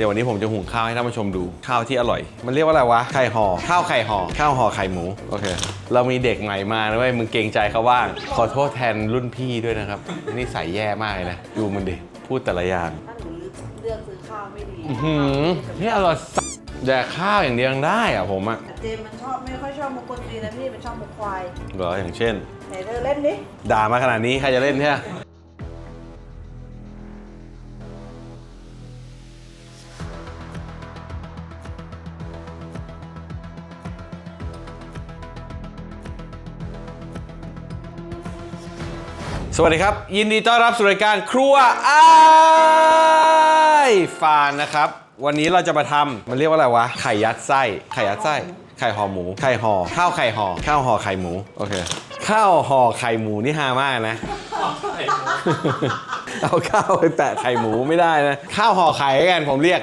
ดี๋ยววันนี้ผมจะหุงข้าวให้ท่านผู้ชมดูข้าวที่อร่อย มันเรียกว่าอะไรวะไข่ห่อข้าวไข่ห่อข้าวห่อไข่หมูโอเค เรามีเด็กใหม่มานะเว้ยมึงเกรงใจเขาบ้างขอโทษแทนรุ่นพี่ด้วยนะครับนี่ใส่แย่มากเลยนะดูมันดิพูดแต่ละอย่างถ้าหนูเลือกซื้อข้าวไม่ดีอื้อหือนี่อร่อยสัสแดกข้าวอย่างเดียวยังได้อะผมอะแต่เจมส์มันชอบไม่ค่อยชอบมุกคนจีนนะพี่มันชอบมุกควายเหรออย่างเช่นไหนเธอเล่นดิด่ามาขนาดนี้ใครจะเล่นเนี่ย สวัสดีครับ ยินดีต้อนรับสู่รายการครัวอ้ายฟานนะครับ วันนี้เราจะมาทำมันเรียกว่าอะไรวะ ไข่ยัดไส้ ไข่ยัดไส้ ไข่ห่อหมู ไข่ห่อ ข้าวไข่ห่อ ข้าวห่อไข่หมู โอเค ข้าวห่อไข่หมูนี่ฮามากนะ เอาข้าวไปแปะไข่หมูไม่ได้นะ ข้าวห่อไข่กันผมเรียก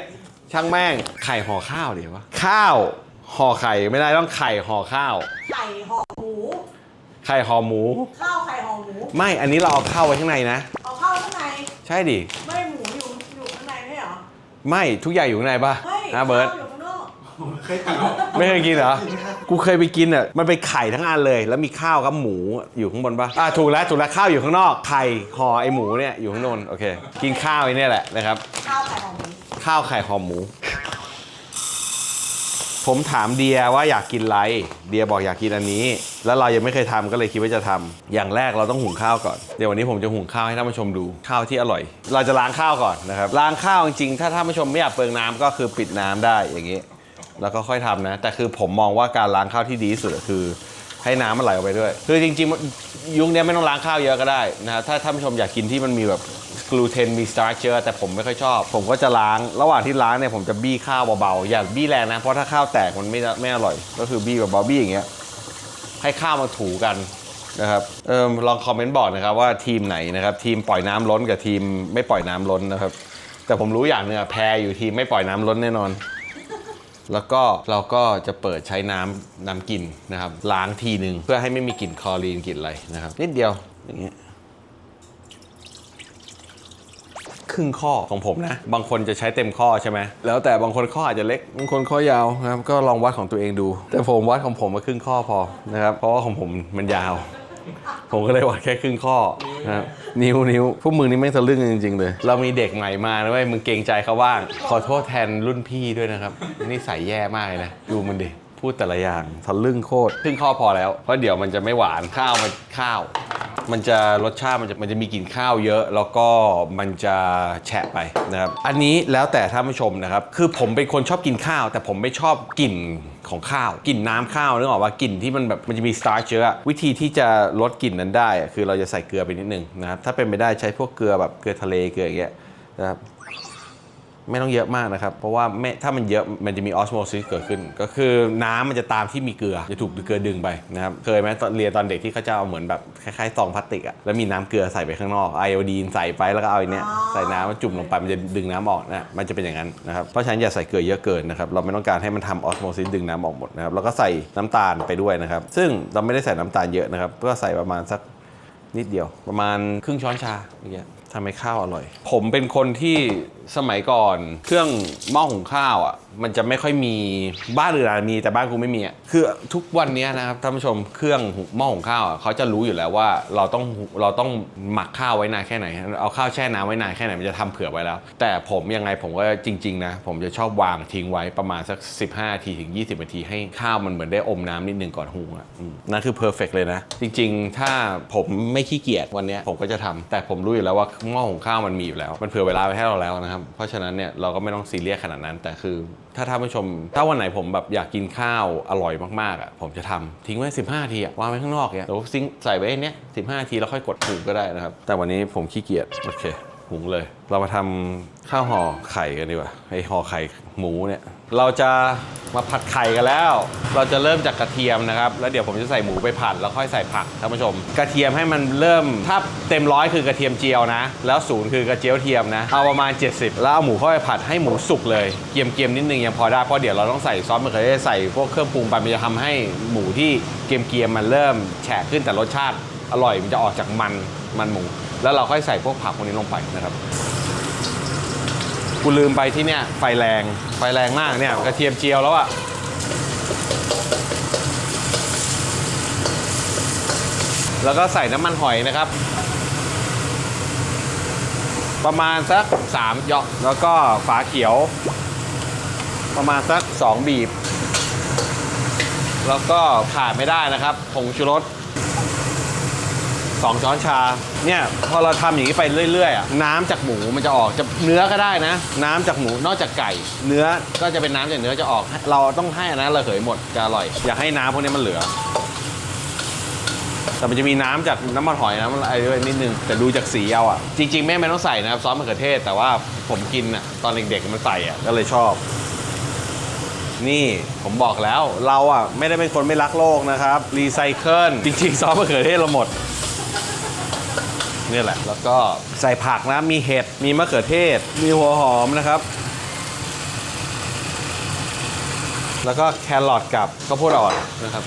ช่างแม่ง ไข่ห่อข้าวดีวะ ข้าวห่อไข่ไม่ได้ต้องไข่ห่อข้าว ไข่ห่อหมู ไข่ห่อหมู ข้าวไข่ ห่อหมูไม่อันนี้เราเอาข้าวไว้ข้างในนะ เอาเข้าข้างในใช่ดิไม่หมูอยู่อยู่ข้างในไม่เหรอไม่ทุกอย่างอยู่ข้างในปะไม่นะเบิร์ตข้าวอยู่ข้างนอกไม่เคยกินเหรอกูเคยไปกินอะมันเป็นไข่ทั้งอันเลย แล้วมีข้าวกับหมูอยู่ข้างบนปะอะถูกแล้วถูกแล้วข้าวอยู่ข้างนอกไข่ห่อไอหมูเนี่ยอยู่ข้างบนโอเค กินข้าวไอ้เนี่ยแหละนะครับข้าวไข่ห่อหมูข้าวไข่ห่อหมู ผมถามเดียว่าอยากกินอะไร เดียบอกอยากกินอันนี้ แล้วเรายังไม่เคยทำก็เลยคิดว่าจะทำอย่างแรกเราต้องหุงข้าวก่อน เดี๋ยววันนี้ผมจะหุงข้าวให้ท่านผู้ชมดูข้าวที่อร่อย เราจะล้างข้าวก่อนนะครับ ล้างข้าวจริงๆ ถ้าท่านผู้ชมไม่อยากเปลืองน้ำก็คือปิดน้ำได้อย่างนี้ แล้วก็ค่อยทำนะ แต่คือผมมองว่าการล้างข้าวที่ดีที่สุดคือ ให้น้ำมันไหลออกไปด้วย คือจริงๆยุคนี้ไม่ต้องล้างข้าวเยอะก็ได้นะครับถ้าท่านผู้ชมอยากกินที่มันมีแบบ กลูเตนมีสตาร์เชอร์แต่ผมไม่ค่อยชอบ ผมก็จะล้าง ระหว่างที่ล้างเนี่ยผมจะบี้ข้าวเบาๆ อย่าบี้แรงนะ เพราะถ้าข้าวแตกมันไม่ไม่อร่อย ก็คือบี้แบบเบาๆบี้อย่างเงี้ย ให้ข้าวมาถูกันนะครับเออลองคอมเมนต์บอกนะครับว่าทีมไหนนะครับทีมปล่อยน้ำล้นกับทีมไม่ปล่อยน้ำล้นนะครับ แต่ผมรู้อย่างนึงอะแพ้อยู่ทีมไม่ปล่อยน้ำล้นแน่นอน แล้วก็เราก็จะเปิดใช้น้ำน้ำกลิ่นนะครับล้างทีหนึ่งเพื่อให้ไม่มีกลิ่นคลอรีนกลิ่นอะไรนะครับนิดเดียวอย่างเงี้ย ครึ่งข้อของผมนะ บางคนจะใช้เต็มข้อใช่ไหมแล้วแต่บางคนข้ออาจจะเล็กบางคนข้อยาวนะครับก็ลองวัดของตัวเองดู แต่ผมวัดของผมมาครึ่งข้อพอนะครับเพราะว่าของผมมันยาว ผมก็เลยวัดแค่ครึ่งข้อนะครับนิ้วนิ้วพวกมึงนี่แม่งทะลึ่งกันจริงๆเลย เรามีเด็กใหม่มานะเว้ยมึงเกรงใจเขาบ้าง ขอโทษแทนรุ่นพี่ด้วยนะครับนี่ใส่แย่มากเลยนะดูมันดิพูดแต่ละอย่างทะลึ่งโคตรครึ่งข้อพอแล้วเพราะเดี๋ยวมันจะไม่หวานข้าวมันข้าว มันจะรสชาติมันจะมันจะมีกลิ่นข้าวเยอะ แล้วก็มันจะแฉะไปนะครับ อันนี้แล้วแต่ท่านผู้ชมนะครับ คือผมเป็นคนชอบกินข้าว แต่ผมไม่ชอบกลิ่นของข้าวกลิ่นน้ำข้าวนึกออกว่ากลิ่นที่มันแบบมันจะมีสตาร์ชเยอะวิธีที่จะลดกลิ่นนั้นได้อะคือเราจะใส่เกลือไปนิดนึงนะครับถ้าเป็นไปได้ใช้พวกเกลือแบบเกลือทะเลเกลืออย่างเงี้ยนะครับ ไม่ต้องเยอะมากนะครับ เพราะว่าไม่ถ้ามันเยอะมันจะมีออสโมซิสเกิดขึ้น ก็คือน้ำมันจะตามที่มีเกลือ จะถูกเกลือดึงไปนะครับ เคยไหมตอนเรียนตอนเด็กที่เขาจะเอาเหมือนแบบคล้ายๆซองพลาสติกอะแล้วมีน้ำเกลือใส่ไปข้างนอกไอโอดีนใส่ไปแล้วก็เอาไอ้เนี้ยใส่น้ำมาจุ่มลงไปมันจะดึงน้ำออกนะมันจะเป็นอย่างนั้นนะครับเพราะฉะนั้นอย่าใส่เกลือเยอะเกินนะครับเราไม่ต้องการให้มันทำออสโมซิสดึงน้ำออกหมดนะครับแล้วก็ใส่น้ำตาลไปด้วยนะครับ ซึ่งเราไม่ได้ใส่น้ำตาลเยอะนะครับก็ใส่ประมาณสักนิดเดียวประมาณครึ่งช้อนชาอย่างเงี้ย ทำให้ข้าวอร่อย ผมเป็นคนที่สมัยก่อนเครื่องหม้อหุงข้าวอะ มันจะไม่ค่อยมีบ้านอื่นอาจจะมีแต่บ้านกูไม่มีอะคือทุกวันนี้นะครับท่านผู้ชมเครื่องหม้อหุงข้าวอะเขาจะรู้อยู่แล้วว่าเราต้องเราต้องหมักข้าวไว้นานแค่ไหน เอาข้าวแช่น้ำไว้นานแค่ไหนมันจะทำเผื่อไว้แล้ว แต่ผมยังไงผมก็จริง ๆ นะ ผมจะชอบวางทิ้งไว้ประมาณสัก 15นาทีถึง 20นาทีให้ข้าวมันเหมือนได้อมน้ำนิดนึงก่อนหุงอะนั่นคือเพอร์เฟกเลยนะ จริง ๆ ถ้าผมไม่ขี้เกียจวันนี้ผมก็จะทำแต่ผมรู้อยู่แล้วว่าหม้อหุงข้าวมันมีอยู่แล้ว มันเผื่อเวลาไว้ให้เราแล้วนะครับเพราะฉะนั้นเนี่ยเราก็ไม่ต้องซีเรียสขนาดนั้นแต่คือ ถ้าท่านผู้ชม ถ้าวันไหนผมแบบอยากกินข้าวอร่อยมากๆอะผมจะทำทิ้งไว้ 15นาทีอะวางไว้ข้างนอกเนี่ยแล้วซิงใส่ไว้เนี้ย15นาทีแล้วค่อยกดถูกก็ได้นะครับ แต่วันนี้ผมขี้เกียจโอเค หุงเลย เรามาทำข้าวห่อไข่กันดีกว่าไอห่อไข่หมูเนี่ย เราจะมาผัดไข่กันแล้ว เราจะเริ่มจากกระเทียมนะครับ แล้วเดี๋ยวผมจะใส่หมูไปผัดแล้วค่อยใส่ผักท่านผู้ชม กระเทียมให้มันเริ่มถ้าเต็มร้อยคือกระเทียมเจียวนะ แล้วศูนย์คือกระเจียวเทียมนะ เอาประมาณ 70 แล้วเอาหมูเข้าไปผัดให้หมูสุกเลยเกียมๆนิดนึงยังพอได้เพราะเดี๋ยวเราต้องใส่ซอสมะเขือเทศใส่พวกเครื่องปรุงไปมันจะทำให้หมูที่เกียมๆมันเริ่มแฉะขึ้นแต่รสชาติอร่อยมันจะออกจากมันมันหมู แล้วเราค่อยใส่พวกผักพวกนี้ลงไปนะครับกูลืมไปที่เนี่ยไฟแรงไฟแรงมากเนี่ยกระเทียมเจียวแล้วอะแล้วก็ใส่น้ำมันหอยนะครับ ประมาณสัก3หยอกแล้วก็ฝาเขียว ประมาณสัก 2 บีบ แล้วก็ขาดไม่ได้นะครับผงชูรส สองช้อนชา เนี่ยพอเราทำอย่างนี้ไปเรื่อยๆอะน้ำจากหมูมันจะออกจะเนื้อก็ได้นะ น้ำจากหมูนอกจากไก่ เนื้อก็จะเป็นน้ำจากเนื้อจะออก เราต้องให้อันนั้นระเหยหมดจะอร่อย อย่าให้น้ำพวกนี้มันเหลือ แต่มันจะมีน้ำจากน้ำมันหอยน้ำอะไรด้วยนิดนึงแต่ดูจากสีเอาอะจริง ๆ แม่ไม่ต้องใส่นะครับซอสมะเขือเทศ แต่ว่าผมกินอะตอนเด็กๆมันใส่อะก็เลยชอบนี่ผมบอกแล้วเราอะ ไม่ได้เป็นคนไม่รักโลกนะครับ รีไซเคิลจริงๆ ซอสมะเขือเทศเราหมด นี่แหละ แล้วก็ใส่ผักนะ มีเห็ด มีมะเขือเทศ มีหัวหอมนะครับ แล้วก็แครอทกับข้าวโพดอ่อนนะครับ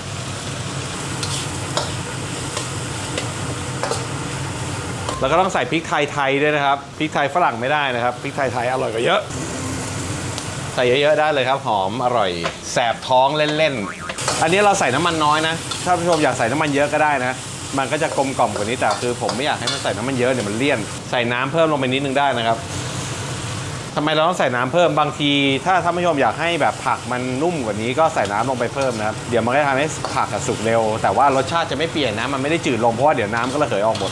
แล้วก็ต้องใส่พริกไทยไทยด้วยนะครับ พริกไทยฝรั่งไม่ได้นะครับ พริกไทยไทยอร่อยกว่าเยอะ ใส่เยอะๆได้เลยครับ หอมอร่อย แสบท้องเล่นๆ อันนี้เราใส่น้ำมันน้อยนะ ถ้าผู้ชมอยากใส่น้ำมันเยอะก็ได้นะ มันก็จะกลมกล่อมกว่านี้แต่คือผมไม่อยากให้มันใส่น้ำมันเยอะเดี๋ยวมันเลี่ยน ใส่น้ำเพิ่มลงไปนิดนึงได้นะครับทำไมเราต้องใส่น้ำเพิ่มบางที ถ้าท่านผู้ชมอยากให้แบบผักมันนุ่มกว่านี้ก็ใส่น้ำลงไปเพิ่มนะครับเดี๋ยวมันก็จะทำให้ผักสุกเร็ว แต่ว่ารสชาติจะไม่เปลี่ยนนะมันไม่ได้จืดลงเพราะว่าเดี๋ยวน้ำก็ระเหยออกหมด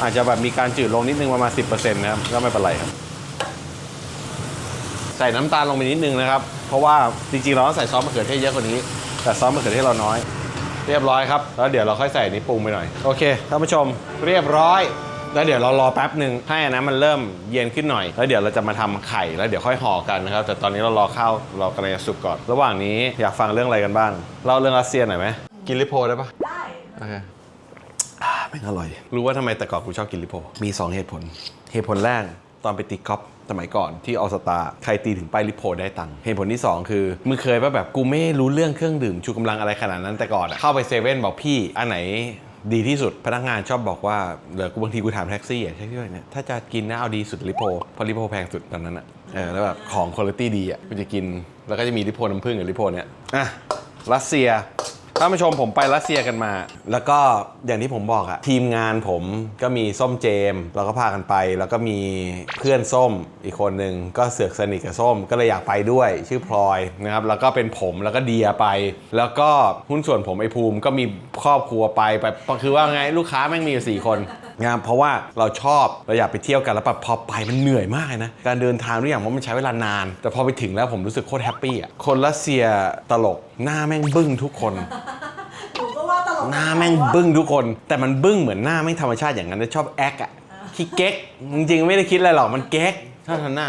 อาจจะแบบมีการจืดลงนิดนึงประมาณ10%นะครับก็ไม่เป็นไรครับ ใส่น้ำตาลลงไปนิดนึงนะครับ เพราะว่าจริงๆเราต้องใส่ซอสมะเขือเทศเยอะกว่านี้ แต่ซอสมะเขือเทศเราน้อย เรียบร้อยครับ แล้วเดี๋ยวเราค่อยใส่นี้ปรุงไปหน่อย โอเคท่านผู้ชมเรียบร้อย แล้วเดี๋ยวเรารอแป๊บหนึ่งให้อันนั้นมันเริ่มเย็นขึ้นหน่อย แล้วเดี๋ยวเราจะมาทำไข่แล้วเดี๋ยวค่อยห่อกันนะครับ แต่ตอนนี้เรารอข้าวเรากำลังจะสุกก่อน ระหว่างนี้อยากฟังเรื่องอะไรกันบ้างเล่าเรื่องรัสเซียหน่อยไหมกินลิโพได้ปะได้โอเคอ่าแม่งอร่อย รู้ว่าทำไมแต่ก่อนกูชอบกินลิโพ มี 2 เหตุผล เหตุผลแรกตอนไปตีกอล์ฟ สมัยก่อนที่ออสตาใครตีถึงป้ายลิโพได้ตังค์เหตุผลที่ 2 คือมึงเคยป่ะแบบกูไม่รู้เรื่องเครื่องดื่มชูกำลังอะไรขนาดนั้นแต่ก่อนเข้าไปเซเว่นบอกพี่อันไหนดีที่สุดพนักงานชอบบอกว่าเดี๋ยวกูบางทีกูถามแท็กซี่อะแท็กซี่ว่าเนี่ยถ้าจะกินนะเอาดีสุดลิโพเพราะลิโพแพงสุดตอนนั้นอะเออแล้วแบบของคุณภาพดีอะกูจะกินแล้วก็จะมีลิโพน้ำผึ้งกับลิโพเนี่ยอะรัสเซีย ท่านผู้ชมผมไปรัสเซียกันมา แล้วก็อย่างที่ผมบอกอะทีมงานผมก็มีส้มเจมเราก็พากันไป แล้วก็มีเพื่อนส้มอีกคนหนึ่งก็เสือกสนิทกับส้มก็เลยอยากไปด้วยชื่อพลอยนะครับแล้วก็เป็นผมแล้วก็เดียไป แล้วก็หุ้นส่วนผมไอ้ภูมิก็มีครอบครัวไปไปคือว่าไงลูกค้าแม่งมีอยู่สี่คนงานเพราะว่าเราชอบเราอยากไปเที่ยวกันแล้วแบบพอไปมันเหนื่อยมากนะการเดินทางทุกอย่างมันใช้เวลานาน แต่พอไปถึงแล้วผมรู้สึกโคตรแฮปปี้อะคนรัสเซียตลกหน้าแม่งบึ้งทุกคน หน้าแม่งบึ้งทุกคน แต่มันบึ้งเหมือนหน้าไม่ธรรมชาติอย่างนั้นนะชอบแอคอะขี้เก๊กจริงๆไม่ได้คิดอะไรหรอกมันเก๊กชอบทำหน้า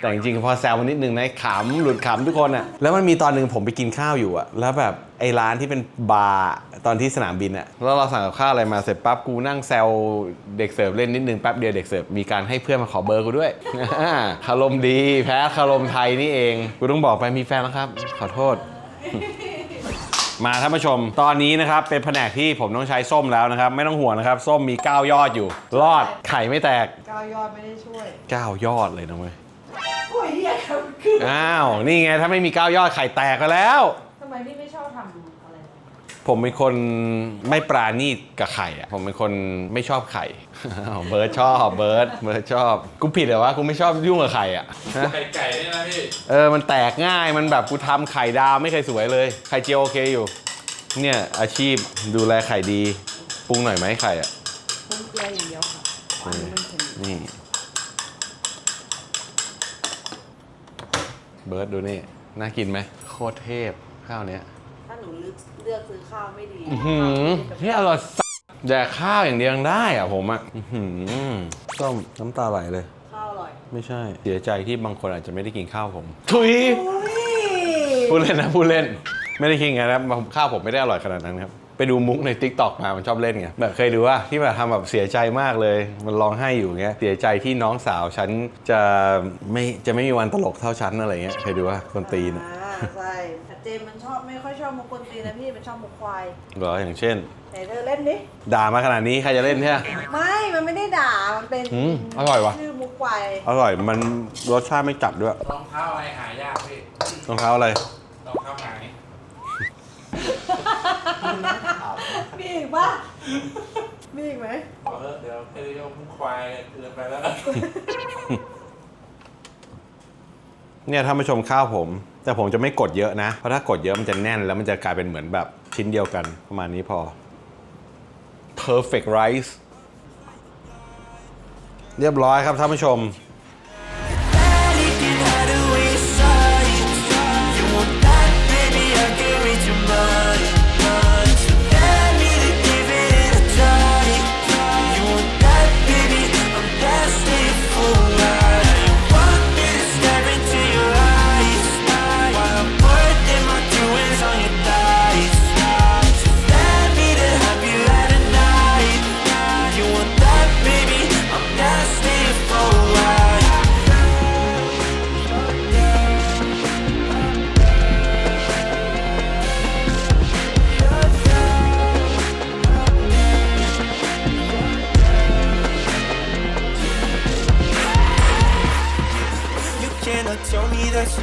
แต่จริงๆพอแซวมันนิดนึงนะขำหลุดขำทุกคนอะแล้วมันมีตอนหนึ่งผมไปกินข้าวอยู่อะแล้วแบบไอ้ร้านที่เป็นบาร์ตอนที่สนามบินอะแล้วเราสั่งกับข้าวอะไรมาเสร็จปั๊บกูนั่งแซวเด็กเสิร์ฟเล่นนิดนึงแป๊บเดียวเด็กเสิร์ฟมีการให้เพื่อนมาขอเบอร์กูด้วยคารมดีแพ้คารมไทยนี่เอง กูต้องบอกไปมีแฟนแล้วครับ ขอโทษ มาท่านผู้ชม ตอนนี้นะครับเป็นแผนกที่ผมต้องใช้ส้มแล้วนะครับ ไม่ต้องห่วงนะครับ ส้มมี 9 ยอดอยู่ รอดไข่ไม่แตก ก้าวยอดไม่ได้ช่วย9 ยอดเลยนะเว้ยโอ้ยเฮียครับคืออ้าว นี่ไง ถ้าไม่มี 9 ยอดไข่แตกไปแล้ว ทำไมพี่ไม่ชอบทำอะไร ผมเป็นคนไม่ปราณีตกับไข่อะผมเป็นคนไม่ชอบไข่อ้าวเบิร์ดชอบเบิร์ดเบิร์ดชอบกูผิดเหรอวะกูไม่ชอบยุ่งกับไข่อะฮะไข่ไก่เนี่ยนะพี่เออมันแตกง่ายมันแบบกูทำไข่ดาวไม่เคยสวยเลยไข่เจียวโอเคอยู่ เนี่ยอาชีพดูแลไข่ดีปรุงหน่อยไหมไข่อะปรุงเกลืออย่างเดียวค่ะอันนี้มันเค็มนี่ เบิร์ดดูนี่ น่ากินไหมโคตรเทพข้าวเนี้ย ถ้าหนูเลือกเลือกซื้อข้าวไม่ดีอื้อหือนี่อร่อยสัสแดกข้าวอย่างเดียวยังได้อะผมอะอื้อหือส้มน้ำตาไหลเลย ข้าวอร่อยไม่ใช่ เสียใจที่บางคนอาจจะไม่ได้กินข้าวผม ทุยอุ้ยพูดเล่นนะพูดเล่น ไม่ได้คิดไงนะข้าวผมไม่ได้อร่อยขนาดนั้นครับ ไปดูมุกใน t ิ k t o k มามันชอบเล่นไงแบบเคยดูว่าที่แบบทำแบบเสียใจมากเลย มันร้องไห้อยู่เงี้ยเสียใจที่น้องสาวฉันจะไม่จะไม่มีวันตลกเท่าฉันอะไรเงี้ยเคยดูว่าคนตีนอะ อ่าใช่ เจมมันชอบไม่ค่อยชอบมุกกวนตีนนะพี่มันชอบมุกควายเหรออย่างเช่นไหนเธอเล่นดิด่ามาขนาดนี้ใครจะเล่นเนี่ย ไม่มันไม่ได้ด่ามันเป็นอืมอร่อยว่ะ ชื่อมุกควายอร่อยมันรสชาติไม่จัดด้วยรองเท้าอะไรหายากพี่รองเท้าอะไร รองเท้าหายมีอีกปะมีอีกไหมบอกเถอะเดี๋ยวเคยยกมุ้งควายเกินไปแล้ว เนี่ยถ้ามาชมข้าวผม แต่ผมจะไม่กดเยอะนะ เพราะถ้ากดเยอะมันจะแน่นแล้วมันจะกลายเป็นเหมือนแบบชิ้นเดียวกัน ประมาณนี้พอ perfect rice เรียบร้อยครับท่านผู้ชม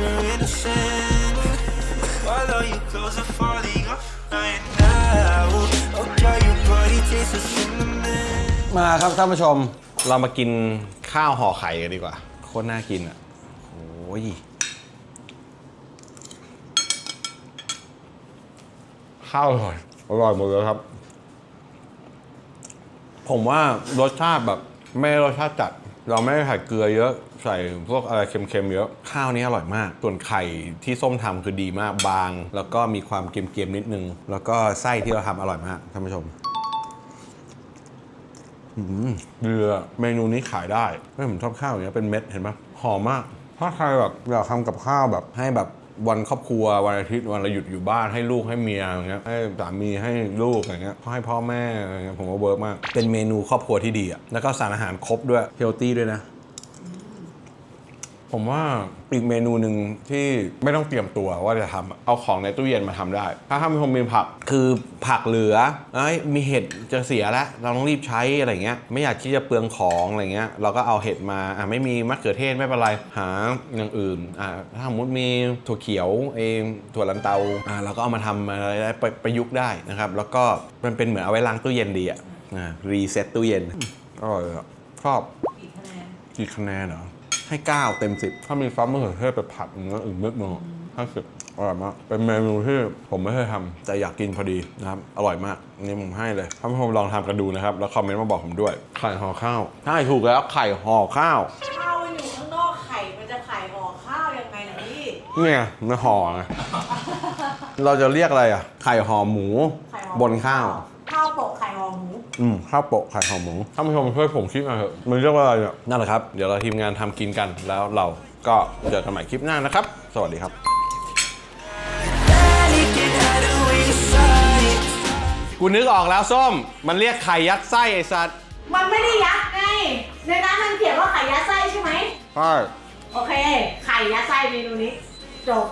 you're innocent. Although your clothes are falling off right now. Oh, girl, your body tastes of cinnamon. มาครับท่านผู้ชมเรามากินข้าวห่อไข่กันดีกว่า โคตรน่ากินอะโอ้ยข้าวอร่อยอร่อยหมดเลยครับ ผมว่ารสชาติแบบ ไม่รสชาติจัด เราไม่ได้ใส่เกลือเยอะใส่พวกอะไรเค็มๆเยอะ ข้าวนี้อร่อยมาก ส่วนไข่ที่ส้มทำคือดีมากบาง แล้วก็มีความเกรียมๆนิดนึง แล้วก็ไส้ที่เราทำอร่อยมากท่านผู้ชมเรือเมนูนี้ขายได้ไม่ผมชอบข้าวอย่างเงี้ยเป็นเม็ดเห็นปะหอมมาก ถ้าใครแบบอยากทำกับข้าวแบบให้แบบ วันครอบครัววันอาทิตย์วันเราหยุดอยู่บ้านให้ลูกให้เมียอย่างเงี้ยให้สามีให้ลูกอย่างเงี้ยให้พ่อแม่อะไรเงี้ยผมว่าเวิร์กมาก เป็นเมนูครอบครัวที่ดีอะแล้วก็สารอาหารครบด้วยเฮลตี้ด้วยนะ ผมว่าอีกเมนูหนึ่งที่ไม่ต้องเตรียมตัวว่าจะทำอะเอาของในตู้เย็นมาทำได้ ถ้าทำเป็นมีผักคือผักเหลือเอ้ยมีเห็ดจะเสียแล้วเราต้องรีบใช้อะไรเงี้ยไม่อยากที่จะเปลืองของอะไรเงี้ยเราก็เอาเห็ดมาอะไม่มีมะเขือเทศไม่เป็นไรหาอย่างอื่นอะถ้าสมมติมีถั่วเขียวเองถั่วลันเตาอะเราก็เอามาทำอะไรได้ไปประยุกต์ได้นะครับ แล้วก็มันเป็นเหมือนเอาไว้ล้างตู้เย็นดีอะรีเซ็ตตู้เย็นอร่อยอะชอบกี่คะแนนกี่คะแนนเหรอ ให้ 9 เต็ม 10 ถ้ามีซอสมะเขือเทศไปผัดเนื้ออื่นนิดนึงห้าสิบอร่อยมาก เป็นเมนูที่ผมไม่เคยทำแต่อยากกินพอดีนะครับ อร่อยมากอันนี่ผมให้เลยท่านผู้ชมลองทำกันดูนะครับ แล้วคอมเมนต์มาบอกผมด้วย ไข่ห่อข้าวใช่ถูกแล้วไข่ห่อข้าว ข้าวมันอยู่ข้างนอกไข่มันจะไข่ห่อข้าวยังไงล่ะพี่นี่ไงมันห่อไงเราจะเรียกอะไรอะ ไข่ห่อหมู ไข่ห่อ บนข้าว อืมข้าวโปะไข่ห่อหมูท่านผู้ชมช่วยผมคิดหน่อยเถอะมันเรียกว่าอะไรเนี่ยนั่นแหละครับ เดี๋ยวเราทีมงานทำกินกันแล้วเราก็เจอกันใหม่คลิปหน้านะครับ สวัสดีครับ กูนึกออกแล้วส้ม มันเรียกไข่ยัดไส้ไอ้สัตว์ มันไม่ได้ยัดไง ในนั้นมันเขียนว่าไข่ยัดไส้ใช่ไหม ใช่ โอเค ไข่ยัดไส้เมนูนี้ จบ